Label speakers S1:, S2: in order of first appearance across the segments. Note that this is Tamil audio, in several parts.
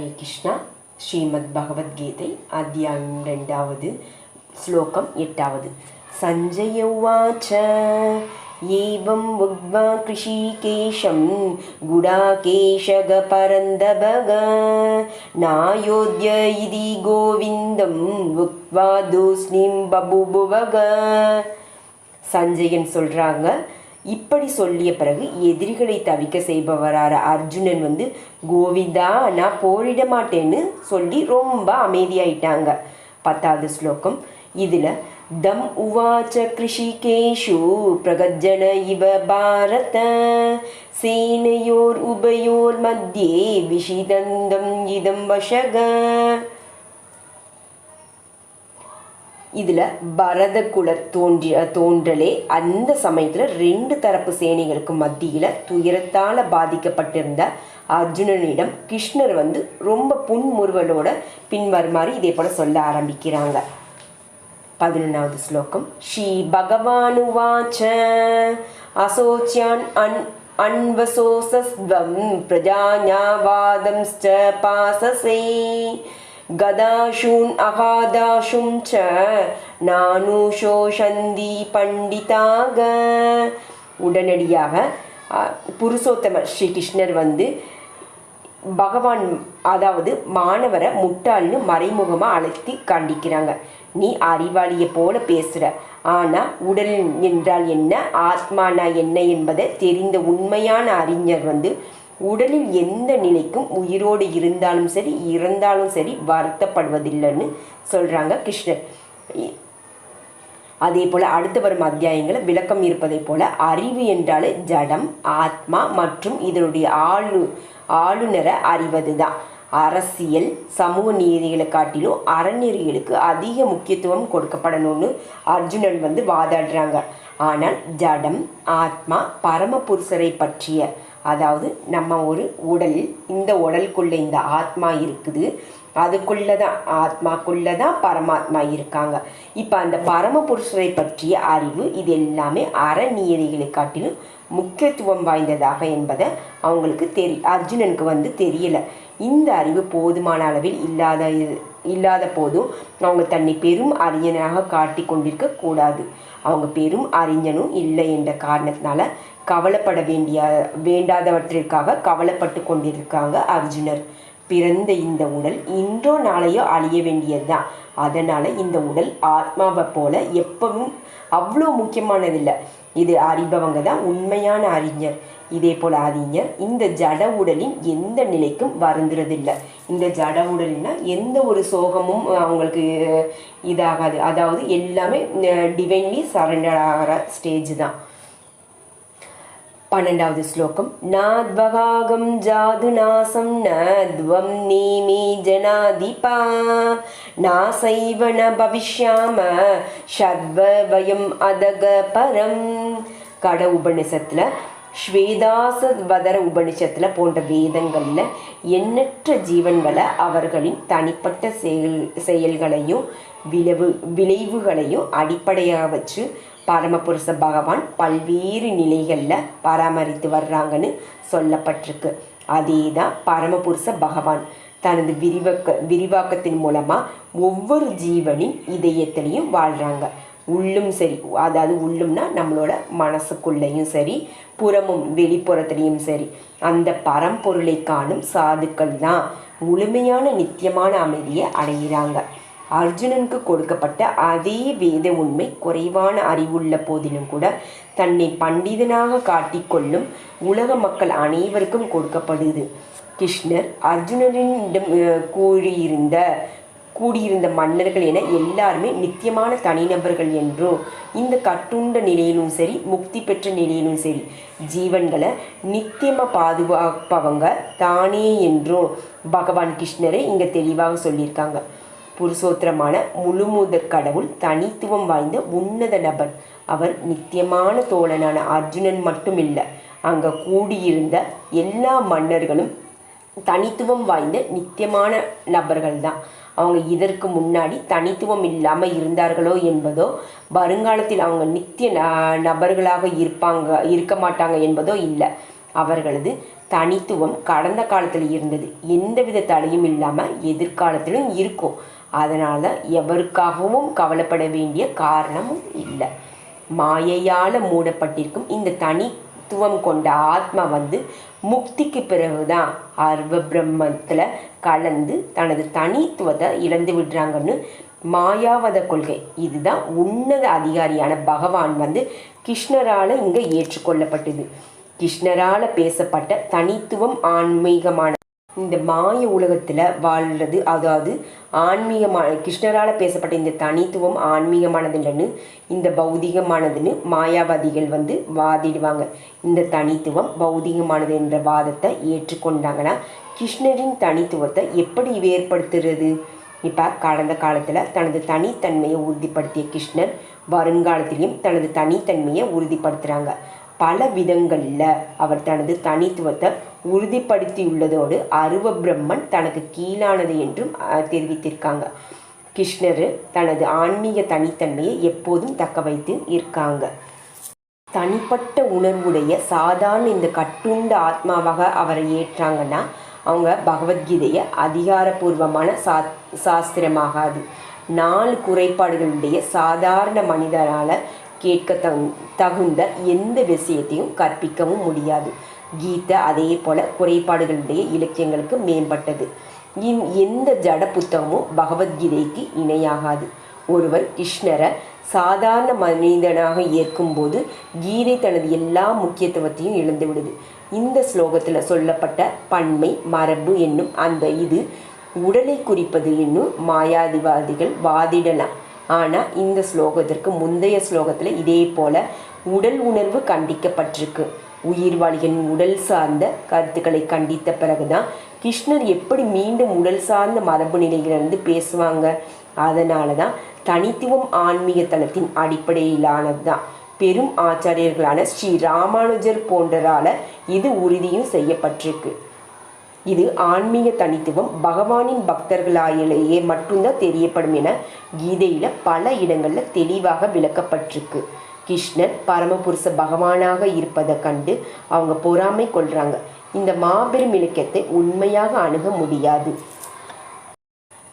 S1: ஹரே கிருஷ்ணா. ஸ்ரீமத் பகவத்கீதை அத்தியாயம் ரெண்டாவது ஸ்லோகம் எட்டாவது. சஞ்சய உவாச்ச ஏவம் உக்வா கிருஷிகேஷம் குடாகேஷகபரந்தபக நாயோத்ய இதி கோவிந்தம் உக்வா தூஸ்னிம் பபுபுவக. சஞ்சயன் சொல்கிறாங்க இப்படி சொல்லிய பிறகு எதிரிகளை தவிக்க செய்பவரார அர்ஜுனன் வந்து கோவிந்தா நான் போரிட மாட்டேன்னு சொல்லி ரொம்ப அமைதியாயிட்டாங்க. பத்தாவது ஸ்லோகம். இதில் தம் உவாச்ச கிருஷிகேஷு பிரகஜன இவ பாரத சேனையோர் உபயோர் மத்தியே விஷிதந்தம் இதம் வசக இதில் பரதகுலர் தோன்றிய தோன்றலே அந்த சமயத்தில் ரெண்டு தரப்பு சேனைகளுக்கு மத்தியில் துயரத்தால் பாதிக்கப்பட்டிருந்த அர்ஜுனனிடம் கிருஷ்ணர் வந்து ரொம்ப புன்முறுவலோட பின்வருமாறு இதே போல சொல்ல ஆரம்பிக்கிறாங்க. பதினொன்றாவது ஸ்லோகம். ஸ்ரீ பகவானுவாச்ச அசோச்சியான் அன் அன்வசோசஸ்வம் பிரஜாஞாவாதம் பாசசே. கதாஷூன் அகாதாஷும் ச நானுஷோஷந்தி பண்டிதாக. உடனடியாக புருஷோத்தமர் ஸ்ரீ கிருஷ்ணர் வந்து பகவான் அதாவது மாணவரை முட்டாள்னு மறைமுகமாக அழைத்து காண்டிக்கிறாங்க நீ அறிவாளியை போல பேசுகிற ஆனால் உடல் என்றால் என்ன ஆத்மானா என்ன என்பதை தெரிந்த உண்மையான அறிஞர் வந்து உடலில் எந்த நிலைக்கும் உயிரோடு இருந்தாலும் சரி இறந்தாலும் சரி வருத்தப்படுவதில்லைன்னு சொல்கிறாங்க கிருஷ்ணர். இ- அதே போல் அடுத்து வரும் அத்தியாயங்களில் விளக்கம் இருப்பதைப் போல அறிவு என்றாலே ஜடம் ஆத்மா மற்றும் இதனுடைய ஆளு ஆளுநரை அறிவது தான் அரசியல் சமூக நீதிகளை காட்டிலும் அறநெறிகளுக்கு அதிக முக்கியத்துவம் கொடுக்கப்படணும்னு அர்ஜுனன் வந்து வாதாடுறாங்க. ஆனால் ஜடம் ஆத்மா பரமபுருஷரை பற்றிய அதாவது நம்ம ஒரு உடலில் இந்த உடலுக்குள்ள இந்த ஆத்மா இருக்குது அதுக்குள்ள தான் ஆத்மாக்குள்ளே தான் பரமாத்மா இருக்காங்க. இப்போ அந்த பரமபுருஷரை பற்றிய அறிவு இது எல்லாமே அறநீதிகளை காட்டிலும் முக்கியத்துவம் வாய்ந்ததாக என்பதை அவங்களுக்கு தெரி அர்ஜுனனுக்கு வந்து தெரியலை. இந்த அறிவு போதுமான அளவில் இல்லாத இல்லாத போதும் அவங்க தன்னை பெரும் அறிஞனாக காட்டி கொண்டிருக்க கூடாது. அவங்க பெரும் அறிஞனும் இல்லை என்ற காரணத்தினால கவலைப்பட வேண்டிய வேண்டாதவற்றிற்காக கவலைப்பட்டு கொண்டிருக்காங்க அர்ஜுனர். பிறந்த இந்த உடல் இன்றோ நாளையோ அழிய வேண்டியதுதான். அதனால் இந்த உடல் ஆத்மாவை போல எப்பவும் அவ்வளோ முக்கியமானதில்லை. இது அறிபவங்க தான் உண்மையான அறிஞர். இதே போல் அறிஞர் இந்த ஜட உடலின் எந்த நிலைக்கும் வருந்துறதில்லை. இந்த ஜட உடலினா எந்த ஒரு சோகமும் அவங்களுக்கு இதாகாது. அதாவது எல்லாமே டிவைன்லி சரண்டர் ஆகிற ஸ்டேஜ் தான். பன்னெண்டாவது ஸ்லோகம். நாத்வகாகம் ஜாது நாசம் நத்வம் நீமி ஜனாதிபா. நாசைவ ந பவிஷ்யாம ஷத்வ வயம் அதக பரம். கட உபனிஷத்தில் ஸ்வேதாச வதர உபனிஷத்தில் போன்ற வேதங்களில் எண்ணற்ற ஜீவன்களை அவர்களின் தனிப்பட்ட செயல் செயல்களையும் விளைவு விளைவுகளையும் அடிப்படையாக வச்சு பரமபுருஷ பகவான் பல்வேறு நிலைகளில் பராமரித்து வர்றாங்கன்னு சொல்லப்பட்டிருக்கு. அதே தான் பரமபுருஷ பகவான். தனது விரிவாக்க விரிவாக்கத்தின் மூலமாக ஒவ்வொரு ஜீவனின் இதயத்திலையும் வாழ்கிறாங்க உள்ளும் சரி அதாவது உள்ளும்னா நம்மளோட மனசுக்குள்ளேயும் சரி புறமும் வெளிப்புறத்துலேயும் சரி அந்த பரம்பொருளை காணும் சாதுக்கள் தான் முழுமையான நித்தியமான அமைதியை அடைகிறாங்க அர்ஜுனனுக்கு கொடுக்கப்பட்ட அதே வேத உண்மை குறைவான அறிவுள்ள போதிலும் கூட தன்னை பண்டிதனாக காட்டிக்கொள்ளும் உலக மக்கள் அனைவருக்கும் கொடுக்கப்படுது. கிருஷ்ணர் அர்ஜுனனிடம் கூறியிருந்த கூடியிருந்த மன்னர்கள் என எல்லாருமே நித்தியமான தனிநபர்கள் என்றும் இந்த கட்டுண்ட நிலையிலும் சரி முக்தி பெற்ற நிலையிலும் சரி ஜீவன்களை நித்தியமாக பாதுகாப்பவங்க தானே என்றும் பகவான் கிருஷ்ணரை இங்கே தெளிவாக சொல்லியிருக்காங்க. புருஷோத்திரமான முழுமுதற் கடவுள் தனித்துவம் வாய்ந்த உன்னத நபர். அவர் நித்தியமான தோழனான அர்ஜுனன் மட்டும் இல்லை அங்கே கூடியிருந்த எல்லா மன்னர்களும் தனித்துவம் வாய்ந்த நித்தியமான நபர்கள் தான் அவங்க இதற்கு முன்னாடி தனித்துவம் இல்லாமல் இருந்தார்களோ என்பதோ வருங்காலத்தில் அவங்க நித்திய ந- நபர்களாக இருப்பாங்க இருக்க மாட்டாங்க என்பதோ இல்லை. அவர்களது தனித்துவம் கடந்த காலத்தில் இருந்தது. எந்தவித தடையும் இல்லாமல் எதிர்காலத்திலும் இருக்கும். அதனால எவருக்காகவும் கவலைப்பட வேண்டிய காரணமும் இல்லை. மாயையால் மூடப்பட்டிருக்கும் இந்த தனித்துவம் கொண்ட ஆத்மா வந்து முக்திக்கு பிறகுதான் அர்வ பிரம்மத்தில் கலந்து தனது தனித்துவத்தை இழந்து விடுறாங்கன்னு மாயாவத கொள்கை. இதுதான் உன்னத அதிகாரியான பகவான் வந்து கிருஷ்ணரால் இங்கே ஏற்றுக்கொள்ளப்பட்டது. கிருஷ்ணரால் பேசப்பட்ட தனித்துவம் ஆன்மீகமான இந்த மாய உலகத்தில் வாழ்றது அதாவது ஆன்மீகமான கிருஷ்ணரால் பேசப்பட்ட இந்த தனித்துவம் ஆன்மீகமானது இல்லைன்னு இந்த பௌதிகமானதுன்னு மாயாவாதிகள் வந்து வாதிடுவாங்க. இந்த தனித்துவம் பௌதிகமானது என்ற வாதத்தை ஏற்றுக்கொண்டாங்கன்னா கிருஷ்ணரின் தனித்துவத்தை எப்படி ஏற்படுத்துறது இப்போ கடந்த காலத்தில் தனது தனித்தன்மையை உறுதிப்படுத்திய கிருஷ்ணர் வருங்காலத்திலையும் தனது தனித்தன்மையை உறுதிப்படுத்துகிறாங்க பல விதங்களில் அவர் தனது தனித்துவத்தை உறுதிப்படுத்தியுள்ளதோடு அருவ பிரம்மன் தனக்கு கீழானது என்றும் தெரிவித்திருக்காங்க. கிருஷ்ணர் தனது ஆன்மீக தனித்தன்மையை எப்போதும் தக்க வைத்து இருக்காங்க. தனிப்பட்ட உணர்வுடைய சாதாரண இந்த கட்டுண்ட ஆத்மாவாக அவரை ஏற்றாங்கன்னா அவங்க பகவத்கீதையை அதிகாரப்பூர்வமான சா சாஸ்திரமாகாது. நாலு குறைபாடுகளுடைய சாதாரண மனிதரால் கேட்க தகுந்த எந்த விஷயத்தையும் கற்பிக்கவும் முடியாது. கீதை அதே போல குறைபாடுகளுடைய இலக்கியங்களுக்கு மேம்பட்டது. இன் எந்த ஜட புத்தகமும் பகவத்கீதைக்கு இணையாகாது. ஒருவர் கிருஷ்ணரை சாதாரண மனிதனாக ஏற்கும்போது கீதை தனது எல்லா முக்கியத்துவத்தையும் இழந்து விடுது இந்த ஸ்லோகத்தில் சொல்லப்பட்ட பன்மை மரபு என்னும் அந்த இது உடலை குறிப்பது என்னும் மாயாதிவாதிகள் வாதிடலாம். ஆனால் இந்த ஸ்லோகத்திற்கு முந்தைய ஸ்லோகத்தில் இதே போல உடல் உணர்வு கண்டிக்கப்பட்டிருக்கு. உயிர்வாளிகளின் உடல் சார்ந்த கருத்துக்களை கண்டித்த பிறகுதான் கிருஷ்ணர் எப்படி மீண்டும் உடல் சார்ந்த மரபு நிலையிலிருந்து பேசுவாங்க? அதனால தான் தனித்துவம் ஆன்மீக தளத்தின் அடிப்படையிலானது தான் பெரும் ஆச்சாரியர்களான ஸ்ரீ ராமானுஜர் போன்றரால இது உறுதியும் செய்யப்பட்டிருக்கு. இது ஆன்மீக தனித்துவம் பகவானின் பக்தர்களாலேயே மட்டும்தான் தெரியப்படும் என கீதையில் பல இடங்களில் தெளிவாக விளக்கப்பட்டிருக்கு. கிருஷ்ணன் பரமபுருஷ பகவானாக இருப்பதை கண்டு அவங்க பொறாமை கொள்கிறாங்க இந்த மாபெரும் இலக்கியத்தை உண்மையாக அணுக முடியாது.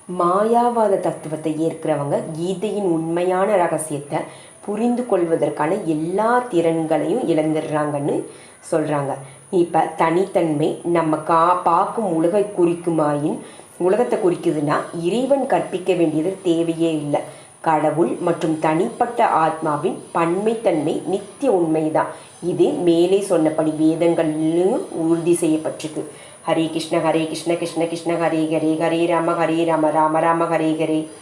S1: மாயாவாத தத்துவத்தை ஏற்கிறவங்க கீதையின் உண்மையான ரகசியத்தை புரிந்து கொள்வதற்கான எல்லா திறன்களையும் இழந்துடுறாங்கன்னு சொல்கிறாங்க இப்போ தனித்தன்மை நம்ம கா பார்க்கும் உலகை குறிக்குமாயின் உலகத்தை குறிக்குதுன்னா இறைவன் கற்பிக்க வேண்டியது தேவையே இல்லை. கடவுள் மற்றும் தனிப்பட்ட ஆத்மாவின் பன்மைத்தன்மை நித்திய உண்மைதான். இது மேலே சொன்னபடி வேதங்கள்லையும் உறுதி செய்யப்பட்டிருக்கு. ஹரே கிருஷ்ண ஹரே கிருஷ்ண கிருஷ்ண கிருஷ்ண ஹரே ஹரே ஹரே ராம ஹரே ராம ராம ராம ஹரே ஹரே.